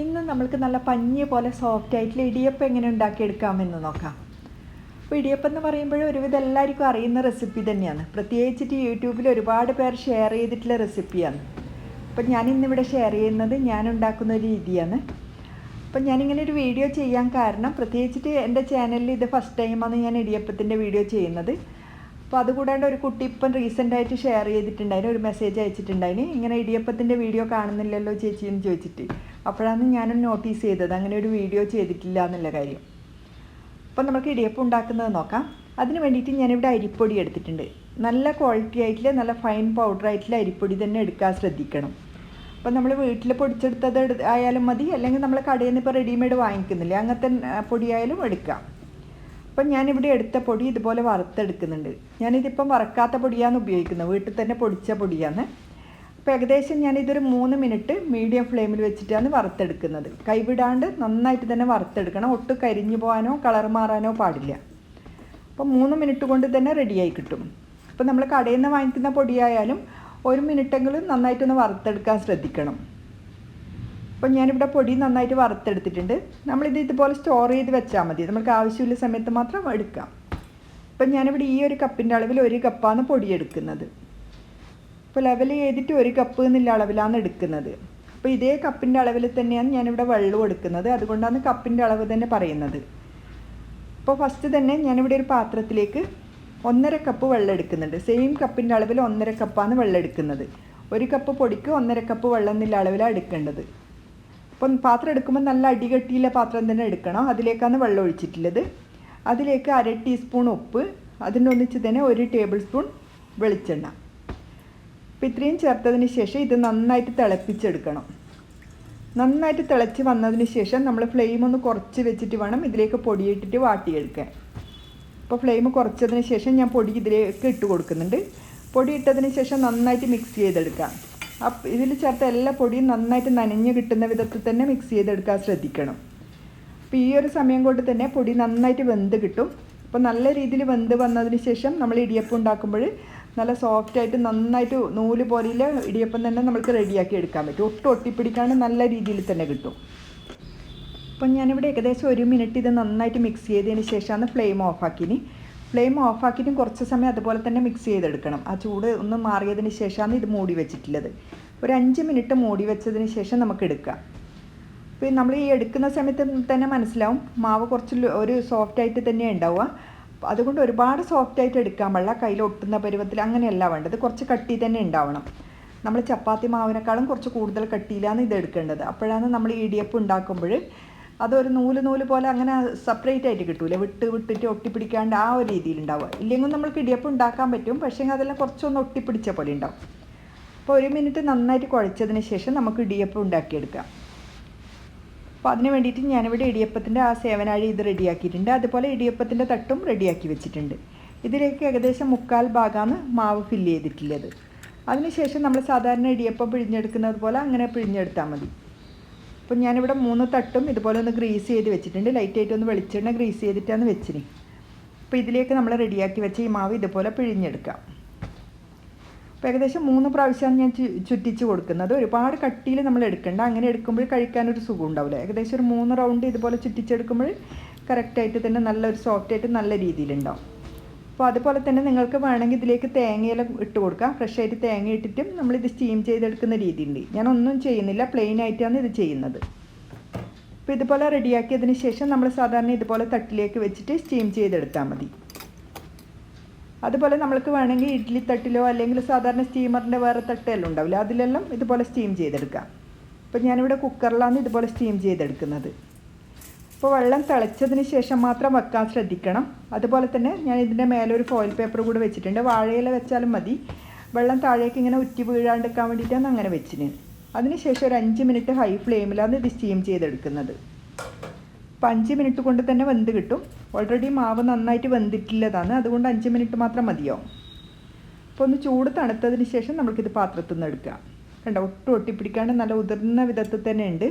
ഇന്ന് നമ്മൾക്ക് നല്ല പഞ്ഞി പോലെ സോഫ്റ്റ് ആയിട്ടുള്ള ഇടിയപ്പം എങ്ങനെ ഉണ്ടാക്കിയെടുക്കാമെന്ന് നോക്കാം. അപ്പോൾ ഇടിയപ്പം എന്ന് പറയുമ്പോൾ ഒരുവിധം എല്ലാവർക്കും അറിയുന്ന റെസിപ്പി തന്നെയാണ്. പ്രത്യേകിച്ചിട്ട് യൂട്യൂബിൽ ഒരുപാട് പേർ ഷെയർ ചെയ്തിട്ടുള്ള റെസിപ്പിയാണ് അപ്പം ഞാൻ ഇന്നിവിടെ ഷെയർ ചെയ്യുന്നത് ഞാൻ ഉണ്ടാക്കുന്ന ഒരു രീതിയാണ്. അപ്പം ഞാനിങ്ങനെ ഒരു വീഡിയോ ചെയ്യാൻ കാരണം പ്രത്യേകിച്ചിട്ട് എന്റെ ചാനലിൽ ഇത് ഫസ്റ്റ് ടൈമാണ് ഞാൻ ഇടിയപ്പത്തിന്റെ വീഡിയോ ചെയ്യുന്നത്. അപ്പോൾ അതുകൂടാണ്ട് ഒരു കുട്ടി ഇപ്പം റീസെന്റായിട്ട് ഷെയർ ചെയ്തിട്ടുണ്ടായിരുന്നു ഒരു മെസ്സേജ് അയച്ചിട്ടുണ്ടായിരുന്നു ഇങ്ങനെ ഇടിയപ്പത്തിന്റെ വീഡിയോ കാണുന്നില്ലല്ലോ ചേച്ചി എന്ന് ചോദിച്ചിട്ട്. അപ്പോഴാണ് ഞാനും നോട്ടീസ് ചെയ്തത്. അങ്ങനെ ഒരു വീഡിയോ ചെയ്തിട്ടില്ല എന്നുള്ള കാര്യം. അപ്പം നമുക്ക് ഇടിയപ്പം ഉണ്ടാക്കുന്നത് നോക്കാം. അതിന് വേണ്ടിയിട്ട് ഞാനിവിടെ അരിപ്പൊടി എടുത്തിട്ടുണ്ട്. നല്ല ക്വാളിറ്റി ആയിട്ടുള്ള നല്ല ഫൈൻ പൗഡർ ആയിട്ടുള്ള അരിപ്പൊടി തന്നെ എടുക്കാൻ ശ്രദ്ധിക്കണം. അപ്പം നമ്മൾ വീട്ടിൽ പൊടിച്ചെടുത്തത് ആയാലും മതി. അല്ലെങ്കിൽ നമ്മൾ കടയിൽ നിന്ന് ഇപ്പോൾ റെഡിമെയ്ഡ് വാങ്ങിക്കുന്നില്ലേ. അങ്ങനത്തെ പൊടിയായാലും എടുക്കാം. അപ്പം ഞാനിവിടെ എടുത്ത പൊടി ഇതുപോലെ വറുത്തെടുക്കുന്നുണ്ട്. ഞാനിതിപ്പം വറക്കാത്ത പൊടിയാണ് ഉപയോഗിക്കുന്നത്. വീട്ടിൽ തന്നെ പൊടിച്ച പൊടിയാണ്. അപ്പോൾ ഏകദേശം ഞാനിതൊരു മൂന്ന് മിനിറ്റ് മീഡിയം ഫ്ലെയിമിൽ വെച്ചിട്ടാണ് വറുത്തെടുക്കുന്നത്. കൈവിടാണ്ട് നന്നായിട്ട് തന്നെ വറുത്തെടുക്കണം. ഒട്ടും കരിഞ്ഞു പോകാനോ കളർ മാറാനോ പാടില്ല. അപ്പോൾ മൂന്ന് മിനിറ്റ് കൊണ്ട് തന്നെ റെഡിയായി കിട്ടും. അപ്പോൾ നമ്മൾ കടയിൽ നിന്ന് വാങ്ങിക്കുന്ന പൊടിയായാലും ഒരു മിനിറ്റെങ്കിലും നന്നായിട്ടൊന്ന് വറുത്തെടുക്കാൻ ശ്രദ്ധിക്കണം. അപ്പോൾ ഞാനിവിടെ പൊടി നന്നായിട്ട് വറുത്തെടുത്തിട്ടുണ്ട്. നമ്മളിത് ഇതുപോലെ സ്റ്റോർ ചെയ്ത് വെച്ചാൽ മതി. നമുക്ക് ആവശ്യമുള്ള സമയത്ത് മാത്രം എടുക്കാം. അപ്പം ഞാനിവിടെ ഈ ഒരു കപ്പിന്റെ അളവിൽ ഒരു കപ്പാണ് പൊടി എടുക്കുന്നത് ഇപ്പോൾ ലെവൽ ചെയ്തിട്ട് ഒരു കപ്പ് എന്നുള്ള അളവിലാണ് എടുക്കുന്നത്. അപ്പോൾ ഇതേ കപ്പിന്റെ അളവിൽ തന്നെയാണ് ഞാനിവിടെ വെള്ളം എടുക്കുന്നത്. അതുകൊണ്ടാണ് കപ്പിന്റെ അളവ് തന്നെ പറയുന്നത്. അപ്പോൾ ഫസ്റ്റ് തന്നെ ഞാനിവിടെ ഒരു പാത്രത്തിലേക്ക് ഒന്നര കപ്പ് വെള്ളം എടുക്കുന്നുണ്ട്. സെയിം കപ്പിന്റെ അളവിൽ ഒന്നര കപ്പാണ് വെള്ളം എടുക്കുന്നത്. ഒരു കപ്പ് പൊടിക്ക് ഒന്നര കപ്പ് വെള്ളം എന്നുള്ള അളവിലാണ് എടുക്കേണ്ടത്. അപ്പം പാത്രം എടുക്കുമ്പോൾ നല്ല അടികട്ടിയുള്ള പാത്രം തന്നെ എടുക്കണം. അതിലേക്കാണ് വെള്ളം ഒഴിച്ചിട്ടുള്ളത്. അതിലേക്ക് അര ടീസ്പൂൺ ഉപ്പ് അതിനൊന്നിച്ച് തന്നെ ഒരു ടേബിൾ സ്പൂൺ വെളിച്ചെണ്ണ. അപ്പോൾ ഇത്രയും ചേർത്തതിന് ശേഷം ഇത് നന്നായിട്ട് തിളപ്പിച്ചെടുക്കണം. നന്നായിട്ട് തിളച്ച് വന്നതിന് ശേഷം നമ്മൾ ഫ്ലെയിം ഒന്ന് കുറച്ച് വെച്ചിട്ട് വേണം ഇതിലേക്ക് പൊടിയിട്ടിട്ട് വാട്ടിയെടുക്കാൻ. അപ്പോൾ ഫ്ലെയിം കുറച്ചതിന് ശേഷം ഞാൻ പൊടി ഇതിലേക്ക് ഇട്ട് കൊടുക്കുന്നുണ്ട്. പൊടി ഇട്ടതിന് ശേഷം നന്നായിട്ട് മിക്സ് ചെയ്തെടുക്കാം. അപ്പം ഇതിൽ ചേർത്ത എല്ലാ പൊടിയും നന്നായിട്ട് നനഞ്ഞ് കിട്ടുന്ന വിധത്തിൽ തന്നെ മിക്സ് ചെയ്തെടുക്കാൻ ശ്രദ്ധിക്കണം. അപ്പോൾ ഈ ഒരു സമയം കൊണ്ട് തന്നെ പൊടി നന്നായിട്ട് വെന്ത് കിട്ടും. അപ്പോൾ നല്ല രീതിയിൽ വെന്ത് വന്നതിന് ശേഷം നമ്മൾ ഇടിയപ്പം ഉണ്ടാക്കുമ്പോൾ നല്ല സോഫ്റ്റ് ആയിട്ട് നന്നായിട്ട് നൂൽ പോലെയുള്ള ഇടിയപ്പം തന്നെ നമുക്ക് റെഡിയാക്കി എടുക്കാൻ പറ്റും. ഒട്ടും ഒട്ടിപ്പിടിക്കാണ്ട് നല്ല രീതിയിൽ തന്നെ കിട്ടും. അപ്പം ഞാനിവിടെ ഏകദേശം ഒരു മിനിറ്റ് ഇത് നന്നായിട്ട് മിക്സ് ചെയ്തതിന് ശേഷമാണ് ഫ്ലെയിം ഓഫാക്കിനി ഫ്ലെയിം ഓഫാക്കിയിട്ടും കുറച്ച് സമയം അതുപോലെ തന്നെ മിക്സ് ചെയ്തെടുക്കണം. ആ ചൂട് ഒന്ന് മാറിയതിന് ശേഷമാണ് ഇത് മൂടി വെച്ചിട്ടുള്ളത്. ഒരു അഞ്ച് മിനിറ്റ് മൂടി വെച്ചതിന് ശേഷം നമുക്ക് എടുക്കാം ഇപ്പം നമ്മൾ ഈ എടുക്കുന്ന സമയത്ത് തന്നെ മനസ്സിലാവും. മാവ് കുറച്ച് ഒരു സോഫ്റ്റ് ആയിട്ട് തന്നെ ഉണ്ടാവുക. അതുകൊണ്ട് ഒരുപാട് സോഫ്റ്റ് ആയിട്ട് എടുക്കാൻ പാടില്ല. കയ്യിൽ ഒട്ടുന്ന പരുവത്തിൽ അങ്ങനെയല്ല വേണ്ടത്. കുറച്ച് കട്ടി തന്നെ ഉണ്ടാവണം. നമ്മൾ ചപ്പാത്തി മാവിനേക്കാളും കുറച്ച് കൂടുതൽ കട്ടിയിലാണ് ഇത് എടുക്കേണ്ടത്. അപ്പോഴാണ് നമ്മൾ ഇടിയപ്പം ഉണ്ടാക്കുമ്പോൾ അതൊരു നൂൽ നൂൽ പോലെ അങ്ങനെ സെപ്പറേറ്റ് ആയിട്ട് കിട്ടൂല? വിട്ട് വിട്ടിട്ട് ഒട്ടിപ്പിടിക്കാണ്ട് ആ ഒരു രീതിയിൽ ഉണ്ടാവുക. ഇല്ലെങ്കിൽ നമ്മൾക്ക് ഇടിയപ്പം ഉണ്ടാക്കാൻ പറ്റും. പക്ഷേ അതെല്ലാം കുറച്ചൊന്ന് ഒട്ടിപ്പിടിച്ച പോലെ ഉണ്ടാവും. അപ്പോൾ ഒരു മിനിറ്റ് നന്നായിട്ട് കുഴച്ചതിന് ശേഷം നമുക്ക് ഇടിയപ്പം ഉണ്ടാക്കിയെടുക്കാം. അപ്പോൾ അതിന് വേണ്ടിയിട്ട് ഞാനിവിടെ ഇടിയപ്പത്തിന്റെ ആ സേവനാഴി ഇത് റെഡിയാക്കിയിട്ടുണ്ട്. അതുപോലെ ഇടിയപ്പത്തിന്റെ തട്ടും റെഡിയാക്കി വെച്ചിട്ടുണ്ട്. ഇതിലേക്ക് ഏകദേശം മുക്കാൽ ഭാഗമാണ് മാവ് ഫില്ല് ചെയ്തിട്ടുള്ളത്. അതിനുശേഷം നമ്മൾ സാധാരണ ഇടിയപ്പം പിഴിഞ്ഞെടുക്കുന്നത് പോലെ അങ്ങനെ പിഴിഞ്ഞെടുത്താൽ മതി. അപ്പോൾ ഞാനിവിടെ മൂന്ന് തട്ടും ഇതുപോലെ ഒന്ന് ഗ്രീസ് ചെയ്ത് വെച്ചിട്ടുണ്ട്. ലൈറ്റായിട്ട് ഒന്ന് വെളിച്ചെണ്ണ ഗ്രീസ് ചെയ്തിട്ടാണ് വെച്ചിന്. അപ്പോൾ ഇതിലേക്ക് നമ്മൾ റെഡിയാക്കി വെച്ച ഈ മാവ് ഇതുപോലെ പിഴിഞ്ഞെടുക്കാം. ഏകദേശം മൂന്ന് പ്രാവശ്യമാണ് ഞാൻ ചുറ്റിച്ച് കൊടുക്കുന്നത്. ഒരുപാട് കട്ടിയിൽ നമ്മൾ എടുക്കേണ്ട. അങ്ങനെ എടുക്കുമ്പോൾ കഴിക്കാനൊരു സുഖം ഉണ്ടാവില്ല ഏകദേശം ഒരു മൂന്ന് റൗണ്ട് ഇതുപോലെ ചുറ്റിച്ചെടുക്കുമ്പോൾ കറക്റ്റായിട്ട് തന്നെ നല്ലൊരു സോഫ്റ്റ് ആയിട്ട് നല്ല രീതിയിലുണ്ടാവും. അപ്പോൾ അതുപോലെ തന്നെ നിങ്ങൾക്ക് വേണമെങ്കിൽ ഇതിലേക്ക് തേങ്ങയെല്ലാം ഇട്ട് കൊടുക്കാം. ഫ്രഷ് ആയിട്ട് തേങ്ങ ഇട്ടിട്ടും നമ്മളിത് സ്റ്റീം ചെയ്തെടുക്കുന്ന രീതിയുണ്ട്. ഞാനൊന്നും ചെയ്യുന്നില്ല. പ്ലെയിൻ ആയിട്ടാണ് ഇത് ചെയ്യുന്നത്. അപ്പോൾ ഇതുപോലെ റെഡിയാക്കിയതിന് ശേഷം നമ്മൾ സാധാരണ ഇതുപോലെ തട്ടിലേക്ക് വെച്ചിട്ട് സ്റ്റീം ചെയ്തെടുത്താൽ മതി. അതുപോലെ നമ്മൾക്ക് വേണമെങ്കിൽ ഇഡ്ഡലി തട്ടിലോ അല്ലെങ്കിൽ സാധാരണ സ്റ്റീമറിന്റെ വേറെ തട്ടെല്ലാം ഉണ്ടാവില്ല. അതിലെല്ലാം ഇതുപോലെ സ്റ്റീം ചെയ്തെടുക്കാം അപ്പോൾ ഞാനിവിടെ കുക്കറിലാണ് ഇതുപോലെ സ്റ്റീം ചെയ്തെടുക്കുന്നത്. അപ്പോൾ വെള്ളം തിളച്ചതിന് ശേഷം മാത്രം വെക്കാൻ ശ്രദ്ധിക്കണം. അതുപോലെ തന്നെ ഞാൻ ഇതിന്റെ മേലെ ഒരു ഫോയിൽ പേപ്പർ കൂടി വെച്ചിട്ടുണ്ട്. വാഴയില വെച്ചാലും മതി. വെള്ളം താഴേക്ക് ഇങ്ങനെ ഉറ്റി വീഴാണ്ടിരിക്കാൻ വേണ്ടിയിട്ടാണ് അങ്ങനെ വെച്ചിന്. അതിനുശേഷം ഒരു അഞ്ച് മിനിറ്റ് ഹൈ ഫ്ലെയിമിലാണ് ഇത് സ്റ്റീം ചെയ്തെടുക്കുന്നത്. അപ്പോൾ അഞ്ച് മിനിറ്റ് കൊണ്ട് തന്നെ വെന്ത് കിട്ടും. ഓൾറെഡി മാവ് നന്നായിട്ട് വെന്തിട്ടില്ലതാണ്. അതുകൊണ്ട് അഞ്ച് മിനിറ്റ് മാത്രം മതിയോ? അപ്പോൾ ഒന്ന് ചൂട് തണുത്തതിന് ശേഷം നമുക്കിത് പാത്രത്തിൽ നിന്ന് എടുക്കാം. കണ്ടോ ഒട്ടും ഒട്ടിപ്പിടിക്കാണ്ട് നല്ല ഉതിർന്ന വിധത്തിൽ തന്നെ ഉണ്ട്.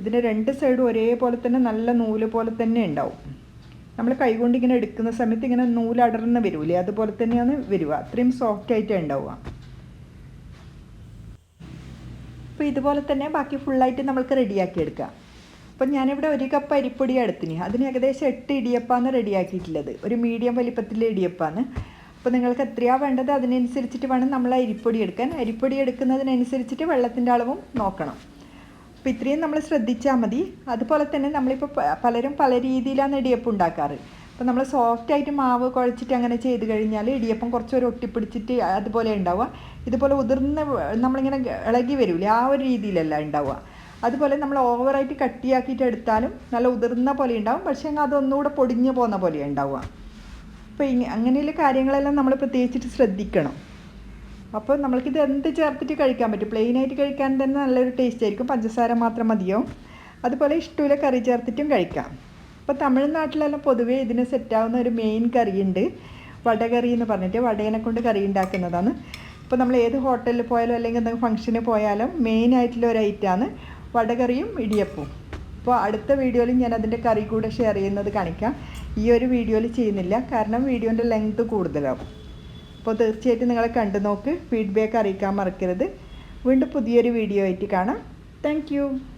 ഇതിന്റെ രണ്ട് സൈഡും ഒരേപോലെ തന്നെ നല്ല നൂൽ പോലെ തന്നെ ഉണ്ടാവും. നമ്മൾ കൈകൊണ്ട് ഇങ്ങനെ എടുക്കുന്ന സമയത്ത് ഇങ്ങനെ നൂലടർന്ന് വരൂലേ? അതുപോലെ തന്നെയാണ് വരിക. അത്രയും സോഫ്റ്റ് ആയിട്ട് ഉണ്ടാവുക. അപ്പോൾ ഇതുപോലെ തന്നെ ബാക്കി ഫുള്ളായിട്ട് നമ്മൾക്ക് റെഡിയാക്കി എടുക്കാം. അപ്പം ഞാനിവിടെ ഒരു കപ്പ് അരിപ്പൊടി എടുത്തിന്. അതിന് ഏകദേശം എട്ട് ഇടിയപ്പാണ് റെഡിയാക്കിയിട്ടുള്ളത്. ഒരു മീഡിയം വലിപ്പത്തിലെ ഇടിയപ്പാണ് അപ്പോൾ നിങ്ങൾക്ക് എത്രയാണ് വേണ്ടത് അതിനനുസരിച്ചിട്ട് വേണം നമ്മൾ അരിപ്പൊടി എടുക്കാൻ. അരിപ്പൊടി എടുക്കുന്നതിനനുസരിച്ചിട്ട് വെള്ളത്തിന്റെ അളവും നോക്കണം. അപ്പോൾ ഇത്രയും നമ്മൾ ശ്രദ്ധിച്ചാൽ മതി. അതുപോലെ തന്നെ നമ്മളിപ്പോൾ പലരും പല രീതിയിലാണ് ഇടിയപ്പം ഉണ്ടാക്കാറ്. അപ്പോൾ നമ്മൾ സോഫ്റ്റ് ആയിട്ട് മാവ് കുഴച്ചിട്ട് അങ്ങനെ ചെയ്ത് കഴിഞ്ഞാൽ ഇടിയപ്പം കുറച്ച് ഒരു ഒട്ടിപ്പിടിച്ചിട്ട് അതുപോലെ ഉണ്ടാവുക. ഇതുപോലെ ഉതിർന്ന് നമ്മളിങ്ങനെ ഇളകി വരില്ലേ ആ ഒരു രീതിയിലല്ല ഉണ്ടാവുക. അതുപോലെ നമ്മൾ ഓവറായിട്ട് കട്ടിയാക്കിയിട്ട് എടുത്താലും നല്ല ഉതിർന്ന പോലെ ഉണ്ടാവും. പക്ഷേ അതൊന്നുകൂടെ പൊടിഞ്ഞു പോകുന്ന പോലെ ഉണ്ടാവുക. അപ്പോൾ ഇങ്ങനെ അങ്ങനെയുള്ള കാര്യങ്ങളെല്ലാം നമ്മൾ പ്രത്യേകിച്ചിട്ട് ശ്രദ്ധിക്കണം. അപ്പോൾ നമ്മൾക്കിത് എന്ത് ചേർത്തിട്ട് കഴിക്കാൻ പറ്റും? പ്ലെയിൻ ആയിട്ട് കഴിക്കാൻ തന്നെ നല്ലൊരു ടേസ്റ്റ് ആയിരിക്കും. പഞ്ചസാര മാത്രം മതിയാവും. അതുപോലെ ഇഷ്ടമില്ല കറി ചേർത്തിട്ടും കഴിക്കാം. അപ്പോൾ തമിഴ്നാട്ടിലെല്ലാം പൊതുവേ ഇതിന് സെറ്റാവുന്ന ഒരു മെയിൻ കറിയുണ്ട് വടകറി എന്ന് പറഞ്ഞിട്ട് വടയനെ കൊണ്ട് കറി ഉണ്ടാക്കുന്നതാണ്. ഇപ്പോൾ നമ്മൾ ഏത് ഹോട്ടലിൽ പോയാലും അല്ലെങ്കിൽ എന്തെങ്കിലും ഫംഗ്ഷന് പോയാലും മെയിൻ ആയിട്ടുള്ള ഒരു ഐറ്റമാണ് വടകറിയും ഇടിയപ്പവും. അപ്പോൾ അടുത്ത വീഡിയോയിൽ ഞാൻ അതിന്റെ കറി കൂടെ ഷെയർ ചെയ്യുന്നത് കാണിക്കാം. ഈ ഒരു വീഡിയോയിൽ ചെയ്യുന്നില്ല കാരണം വീഡിയോന്റെ ലെങ്ത് കൂടുതലാവും. അപ്പോൾ തീർച്ചയായിട്ടും നിങ്ങൾ കണ്ടു നോക്ക് ഫീഡ്ബാക്ക് അറിയിക്കാൻ മറക്കരുത്. വീണ്ടും പുതിയൊരു വീഡിയോ ആയിട്ട് കാണാം. താങ്ക്